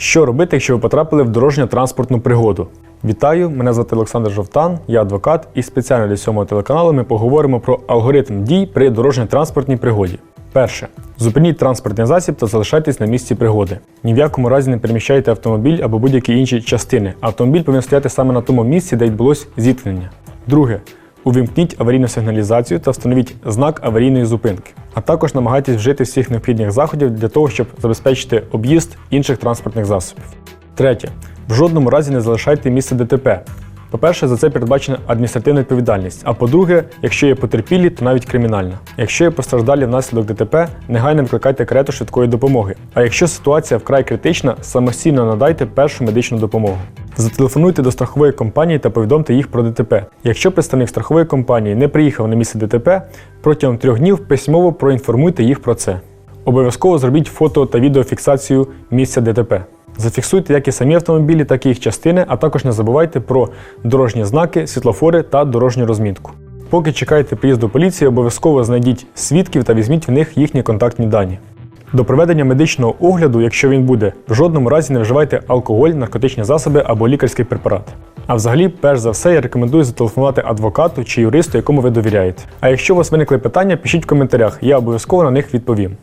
Що робити, якщо ви потрапили в дорожньо-транспортну пригоду? Вітаю, мене звати Олександр Жовтан, я адвокат, і спеціально для сьомого телеканалу ми поговоримо про алгоритм дій при дорожньо-транспортній пригоді. Перше. Зупиніть транспортний засіб та залишайтесь на місці пригоди. Ні в якому разі не переміщайте автомобіль або будь-які інші частини. Автомобіль повинен стояти саме на тому місці, де відбулось зіткнення. Друге. Увімкніть аварійну сигналізацію та встановіть знак аварійної зупинки. А також намагайтесь вжити всіх необхідних заходів для того, щоб забезпечити об'їзд інших транспортних засобів. Третє. В жодному разі не залишайте місце ДТП. По-перше, за це передбачена адміністративна відповідальність. А по-друге, якщо є потерпілі, то навіть кримінальна. Якщо є постраждалі внаслідок ДТП, негайно викликайте карету швидкої допомоги. А якщо ситуація вкрай критична, самостійно надайте першу медичну допомогу. Зателефонуйте до страхової компанії та повідомте їх про ДТП. Якщо представник страхової компанії не приїхав на місце ДТП, протягом трьох днів письмово проінформуйте їх про це. Обов'язково зробіть фото та відеофіксацію місця ДТП. Зафіксуйте як і самі автомобілі, так і їх частини, а також не забувайте про дорожні знаки, світлофори та дорожню розмітку. Поки чекаєте приїзду поліції, обов'язково знайдіть свідків та візьміть в них їхні контактні дані. До проведення медичного огляду, якщо він буде, в жодному разі не вживайте алкоголь, наркотичні засоби або лікарський препарат. А взагалі, перш за все, я рекомендую зателефонувати адвокату чи юристу, якому ви довіряєте. А якщо у вас виникли питання, пишіть в коментарях, я обов'язково на них відповім.